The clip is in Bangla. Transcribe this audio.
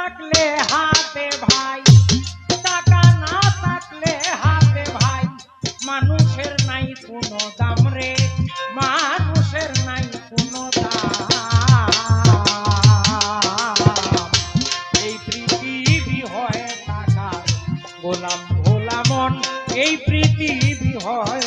থাকলে হাতে ভাই, টাকা না থাকলে হাতে ভাই। মানুষের নাই কোনো দাম রে, মানুষের নাই কোনো দাম। এই পৃথিবী হয় টাকা গোলাম ভোলা মন, এই পৃথিবী হয়